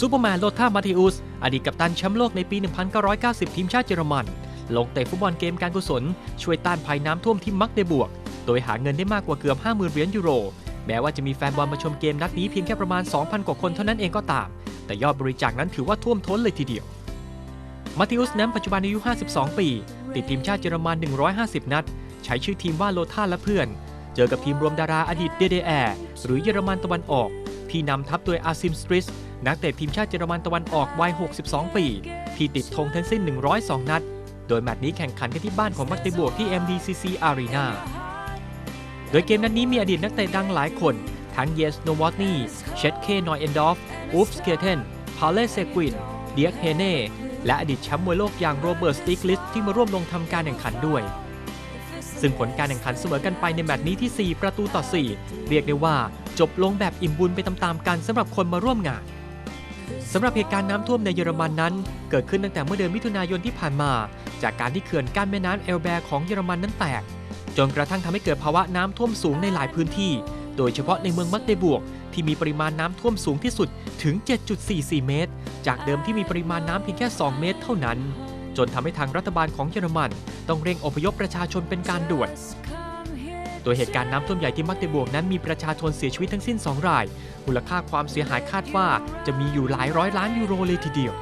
ซูเปอร์แมนโลธามาติอุส อดีตกัปตันแชมป์โลกในปี 1990 ทีมชาติเยอรมัน ลงเตะฟุตบอลเกมการกุศล ช่วยต้านภัยน้ำท่วมที่มักเดบวก โดยหาเงินได้มากกว่าเกือบ 50,000 เหรียญยูโร แม้ว่าจะมีแฟนบอลมาชมเกมนัดนี้เพียงแค่ประมาณ 2,000 กว่าคนเท่านั้นเองก็ตาม แต่ยอดบริจาคนั้นถือว่าท่วมท้นเลยทีเดียว มาติอุสนั้นปัจจุบันอายุ 52 ปี ติดทีมชาติเยอรมัน 150 นัด ใช้ชื่อทีมว่าโลธาและเพื่อน เจอกับทีมรวมดาราอดีตเดเดแอร์หรือเยอรมันตะวันออก ที่นำทัพโดยอาซิมสตริส นักเตะทีมชาติเยอรมันตะวันออกวัย 62 ปี ที่ติดธงทั้งสิ้น 102 นัด โดยแมตช์นี้แข่งขันกันที่บ้านของมักเตบวกที่ MDCC Arena โดยเกมนัดนนี้มีอดีตนักเตะดังหลายคน ทั้งเยสโนวอตนีเชตเคนอยเอนดอฟอูฟสเกเทนพาเลเซกวินเดียกเฮเน่และอดีตแชมป์มวยโลกอย่างโรเบิร์ตสติกลิสที่มาร่วมลงทำการแข่งขันด้วยซึ่งผลการแข่งขันเสมอกันไปในแมตช์นี้ที่ 4 ประตูต่อ 4 เรียกได้ว่าจบลงแบบอิ่มบุญไปตามๆกันสำหรับคนมาร่วมงาน สำหรับเหตุการณ์น้ำท่วมในเยอรมันนั้น เกิดขึ้นตั้งแต่เมื่อเดือนมิถุนายนที่ผ่านมา จากการที่เขื่อนกั้นแม่น้ำเอลแบร์ของเยอรมันนั้นแตก จนกระทั่งทำให้เกิดภาวะน้ำท่วมสูงในหลายพื้นที่ โดยเฉพาะในเมืองมักเดบวก ที่มีปริมาณน้ำท่วมสูงที่สุดถึง 7.44 เมตร จากเดิมที่มีปริมาณน้ำเพียงแค่ 2 เมตร เท่านั้น จนทำให้ทางรัฐบาลของเยอรมัน ต้องเร่งอพยพประชาชนเป็นการด่วน โดยเหตุการณ์น้ำท่วมใหญ่ที่มักเดบวกนั้นมีประชาชนเสียชีวิตทั้งสิ้น 2 ราย มูลค่าความเสียหายคาดว่าจะมีอยู่หลายร้อยล้านยูโรเลยทีเดียว